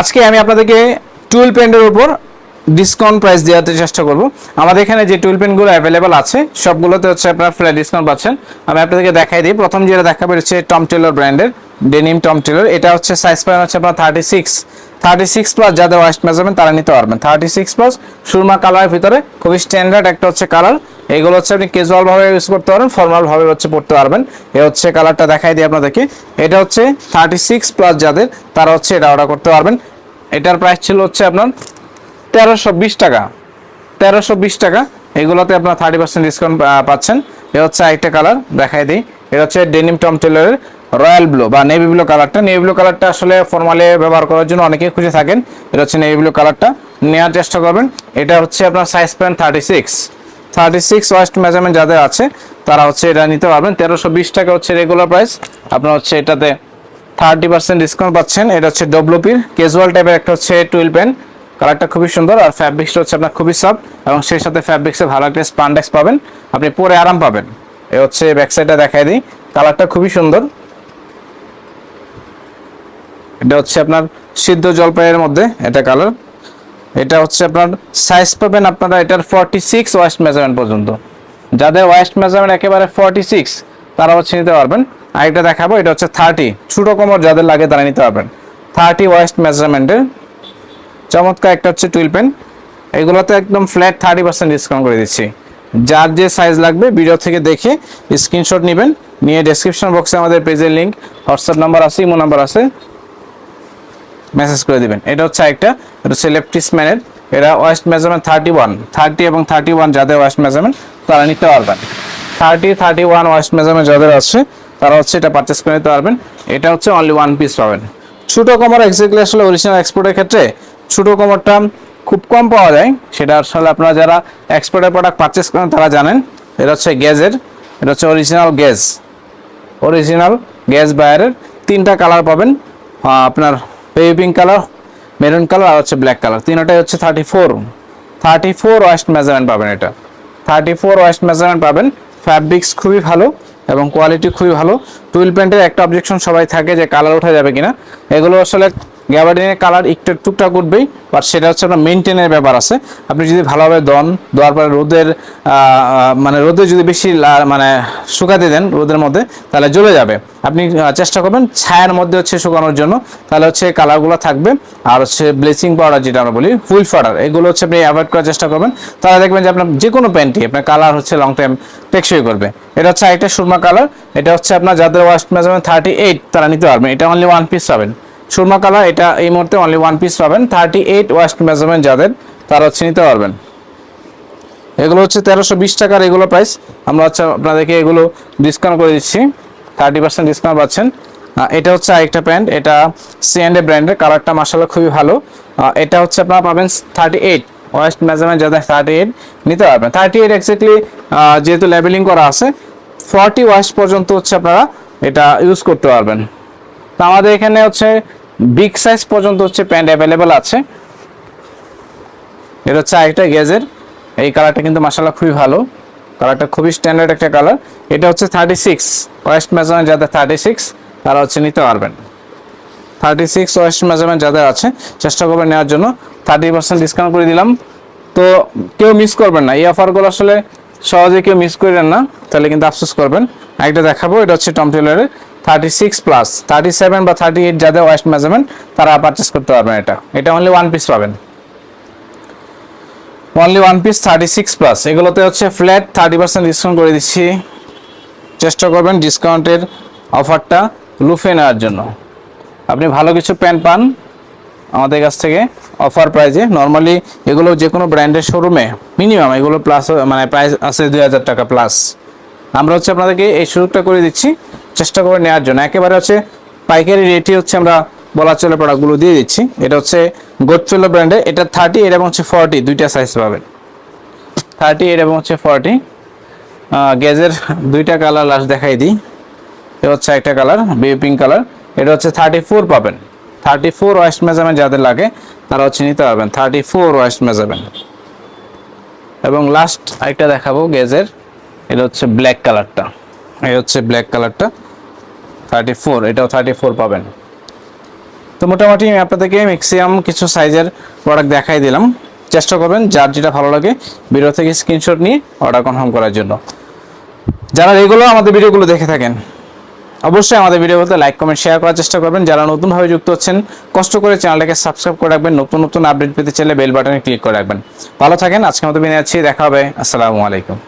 আজকে আমি আপনাদেরকে টুয়েল প্যান্টের উপর ডিসকাউন্ট প্রাইস দেওয়াতে চেষ্টা করব। আমাদের এখানে যে টুয়েল প্যান্টগুলো অ্যাভেলেবেল আছে, সবগুলোতে হচ্ছে আপনার ফ্ল্যাট ডিসকাউন্ট পাচ্ছেন। আমি আপনাদেরকে দেখাই দিই। প্রথম যেটা দেখা হচ্ছে টম টেলর ব্র্যান্ডের ডেনিম টম টেলর এটা হচ্ছে সাইজ পাবেন হচ্ছে আপনার thirty six thirty six plus যাদের ওয়াইস্ট মেজারমেন্ট তারা নিতে পারবেন। থার্টি সিক্স প্লাস সুরমা কালারের ভিতরে, খুবই স্ট্যান্ডার্ড একটা হচ্ছে কালার এগুলো হচ্ছে আপনি ক্যাজুয়াল ভাবে ইউজ করতে পারবেন ফর্মাল ভাবে হচ্ছে পড়তে পারবেন। এ হচ্ছে কালারটা দেখাই দিই আপনাদেরকে। এটা হচ্ছে থার্টি সিক্স প্লাস যাদের, তারা হচ্ছে এটা অর্ডার করতে পারবেন। এটার প্রাইস ছিল হচ্ছে আপনার তেরোশো বিশ টাকা। তেরোশো বিশ টাকা। এগুলোতে আপনার থার্টি পার্সেন্ট ডিসকাউন্ট পাচ্ছেন। এ হচ্ছে আরেকটা কালার দেখাই দিই। এটা হচ্ছে ডেনিম টম টেলারের রয়্যাল ব্লু বা নেভি ব্লু কালারটা নেভি ব্লু কালারটা আসলে ফর্মালে ব্যবহার করার জন্য অনেকেই খুঁজে থাকেন। এটা হচ্ছে নেভি ব্লু কালারটা নেওয়ার চেষ্টা করবেন। এটা হচ্ছে আপনার size pant thirty six thirty six waist measurement যাদের আছে, তারা হচ্ছে এটা নিতে পারবেন। তেরোশো বিশ টাকা হচ্ছে রেগুলার প্রাইস আপনার হচ্ছে এটাতে থার্টি পার্সেন্ট ডিসকাউন্ট পাচ্ছেন। এটা হচ্ছে ডব্লুপির ক্যাজুয়াল টাইপের একটা হচ্ছে টুয়েল প্যান্ট কালারটা খুবই সুন্দর আর ফ্যাব্রিক্সটা হচ্ছে আপনার খুবই সফট এবং সেই সাথে ফ্যাব্রিক্সে ভালো একটা স্পান্ডেক্স পাবেন। আপনি পরে আরাম পাবেন। এ হচ্ছে ব্যাক সাইডটা দেখাই দিই। কালারটা খুবই সুন্দর। এটা হচ্ছে আপনার সিদ্ধ জলপাইয়ের মধ্যে, এটা কালার এটা হচ্ছে আপনার সাইজ পাবেন আপনারা এটার ফর্টি সিক্স ওয়েস্ট মেজারমেন্ট পর্যন্ত। যাদের ওয়েস্ট মেজারমেন্ট একেবারে ফর্টি সিক্স তারা হচ্ছে নিতে পারবেন। আর আরেকটা দেখাবো, এটা হচ্ছে থার্টি ছোটো কোমর যাদের লাগে তারা নিতে পারবেন। থার্টি ওয়েস্ট মেজারমেন্টের চমৎকার একটা হচ্ছে টুইল পেন এগুলোতে একদম ফ্ল্যাট থার্টি পার্সেন্ট ডিসকাউন্ট করে দিচ্ছি। যার যে সাইজ লাগবে ভিডিও থেকে দেখে স্ক্রিনশট নেবেন। নিয়ে ডেসক্রিপশন বক্সে আমাদের পেজের লিঙ্ক হোয়াটসঅ্যাপ নাম্বার আছে ইমো নাম্বার আছে। মেসেজ করে দিবেন। এটা হচ্ছে একটা এটা হচ্ছে লেফটিস ম্যানের এটা waist measurement thirty one, thirty এবং থার্টি ওয়ান যাদের ওয়েস্ট মেজারমেন্ট, তারা নিতে পারবেন। Thirty thirty one waist measurement যাদের আছে, তারা হচ্ছে এটা পারচেস করে নিতে পারবেন। এটা হচ্ছে অনলি ওয়ান পিস পাবেন। ছোটো কমর এক্স্যাক্টলি আসলে অরিজিনাল এক্সপোর্টের ক্ষেত্রে ছোটো কমরটা খুব কম পাওয়া যায়। সেটা আসলে আপনারা যারা এক্সপোর্টের প্রোডাক্ট পারচেস করেন, তারা জানেন। এটা হচ্ছে গ্যাজের, এটা হচ্ছে অরিজিনাল গ্যাস অরিজিনাল গ্যাস বায়ারের তিনটা কালার পাবেন। আপনার baby pink colour, maroon colour আর হচ্ছে ব্ল্যাক কালার। তিনটাই হচ্ছে thirty four thirty four waist measurement পাবেন এটা। থার্টি ফোর ওয়েস্ট মেজারমেন্ট পাবেন। ফ্যাব্রিক্স খুবই ভালো এবং কোয়ালিটি খুবই ভালো। টুইল প্যান্টের একটা অবজেকশন সবাই থাকে যে কালার ওঠা যাবে কিনা। এগুলো আসলে গ্যাবার্ডিনের কালার একটু টুকটাক উঠবেই বাট সেটা হচ্ছে আপনার মেনটেনের ব্যাপার আছে। আপনি যদি ভালোভাবে দন দেওয়ার পরে রোদের মানে রোদে যদি বেশি মানে শুকাতে দেন রোদের মধ্যে, তাহলে জ্বলে যাবে। আপনি চেষ্টা করবেন ছায়ার মধ্যে হচ্ছে শুকানোর জন্য। তাহলে হচ্ছে কালারগুলো থাকবে। আর হচ্ছে ব্লিচিং পাউডার যেটা আমরা বলি, ফুল পাউডার এগুলো হচ্ছে আপনি অ্যাভয়েড করার চেষ্টা করবেন। তাহলে দেখবেন যে আপনার যে কোনো প্যান্টই আপনার কালার হচ্ছে লং টাইম টেকসই করবে। এটা হচ্ছে একটা সুরমা কালার, এটা হচ্ছে আপনার যাদের ওয়াস্ট মেজারমেন্ট থার্টি এইট তারা নিতে পারবেন এটা অনলি ওয়ান পিস পাবেন। সুরমা কালার এটা এই মুহূর্তে অনলি ওয়ান পিস পাবেন। থার্টি এইট ওয়াস্ট মেজারমেন্ট যাদের তারা হচ্ছে নিতে পারবেন। এগুলো হচ্ছে তেরোশো বিশ টাকার এগুলো প্রাইস আমরা হচ্ছে আপনাদেরকে এগুলো ডিসকাউন্ট করে দিচ্ছি। থার্টি পার্সেন্ট ডিসকাউন্ট পাচ্ছেন। এটা হচ্ছে আরেকটা প্যান্ট এটা সি অ্যান্ড এ ব্র্যান্ডের কালারটা মাসাল্লাহ খুবই ভালো। এটা হচ্ছে আপনারা পাবেন থার্টি এইট ওয়েস্ট মেজারমেন্ট যাদের থার্টি এইট নিতে পারবেন। থার্টি এইট এক্স্যাক্টলি যেহেতু লেবেলিং করা আছে ফর্টি ওয়েস্ট পর্যন্ত হচ্ছে আপনারা এটা ইউজ করতে পারবেন। তো আমাদের এখানে হচ্ছে বিগ সাইজ পর্যন্ত হচ্ছে প্যান্ট অ্যাভেলেবেল আছে। এটা হচ্ছে আরেকটা গেজের এই কালারটা কিন্তু মাসাল্লাহ খুবই ভালো। কালারটা খুবই স্ট্যান্ডার্ড একটা কালার এটা হচ্ছে থার্টি সিক্স ওয়েস্ট মেজারমেন্ট যাদের থার্টি সিক্স তারা হচ্ছে নিতে পারবেন। থার্টি সিক্স ওয়েস্ট মেজারমেন্ট যাদের আছে, চেষ্টা করবেন নেওয়ার জন্য। থার্টি পার্সেন্ট ডিসকাউন্ট করে দিলাম। তো কেউ মিস করবেন না। এই অফারগুলো আসলে সহজে কেউ মিস করেন না। তাহলে কিন্তু আফসোস করবেন। একটা দেখাবো। এটা হচ্ছে Tom টেলারের thirty six plus thirty seven বা থার্টি এইট যাদের ওয়েস্ট মেজারমেন্ট তারা পারচেস করতে পারবেন এটা। এটা অনলি ওয়ান পিস পাবেন। Only one piece thirty six plus এগুলোতে হচ্ছে ফ্ল্যাট থার্টি পার্সেন্ট ডিসকাউন্ট করে দিচ্ছি। চেষ্টা করবেন ডিসকাউন্টের অফারটা লুফে নেওয়ার জন্য। আপনি ভালো কিছু প্যান্ট পান, আমাদের কাছ থেকে অফার প্রাইজে নর্মালি এগুলো যে কোনো ব্র্যান্ডের শোরুমে মিনিমাম এগুলো প্লাস মানে প্রাইস আছে দুই হাজার টাকা প্লাস আমরা হচ্ছে আপনাদেরকে এই সুযোগটা করে দিচ্ছি চেষ্টা করে নেওয়ার জন্য। একেবারে হচ্ছে পাইকারি রেটই হচ্ছে আমরা বলা চলে প্রোডাক্টগুলো দিয়ে দিচ্ছি। এটা হচ্ছে গোটফেলো ব্র্যান্ডের এটা থার্টি এইট এবং হচ্ছে ফর্টি দুইটা সাইজ পাবেন। থার্টি এইট এবং হচ্ছে ফর্টি গ্যাজের দুইটা কালার লাস্ট দেখাই দিই। এটা হচ্ছে একটা কালার বেবি পিঙ্ক কালার এটা হচ্ছে থার্টি ফোর পাবেন। থার্টি ফোর ওয়েস্ট মেজারমেন্ট যাদের লাগে তারা হচ্ছে নিতে পারবেন। থার্টি ফোর ওয়েস্ট মেজারমেন্ট এবং লাস্ট আরেকটা দেখাবো গেজের। এটা হচ্ছে ব্ল্যাক কালারটা এই হচ্ছে ব্ল্যাক কালারটা থার্টি ফোর এটাও থার্টি ফোর পাবেন। তো মোটামুটি আমি আপনাদেরকে ম্যাক্সিমাম কিছু সাইজের প্রোডাক্ট দেখাই দিলাম। চেষ্টা করবেন যার যেটা ভালো লাগে ভিডিও থেকে স্ক্রিনশট নিয়ে অর্ডার কনফার্ম করার জন্য। যারা রেগুলার আমাদের ভিডিওগুলো দেখে থাকেন, অবশ্যই আমাদের ভিডিওগুলোতে লাইক কমেন্ট শেয়ার করার চেষ্টা করবেন। যারা নতুনভাবে যুক্ত হচ্ছেন, কষ্ট করে চ্যানেলটাকে সাবস্ক্রাইব করে রাখবেন, নতুন নতুন আপডেট পেতে চাইলে বেল বাটনে ক্লিক করে রাখবেন। ভালো থাকেন আজকে মতো বিনে যাচ্ছি দেখা হবে, আসসালামু আলাইকুম।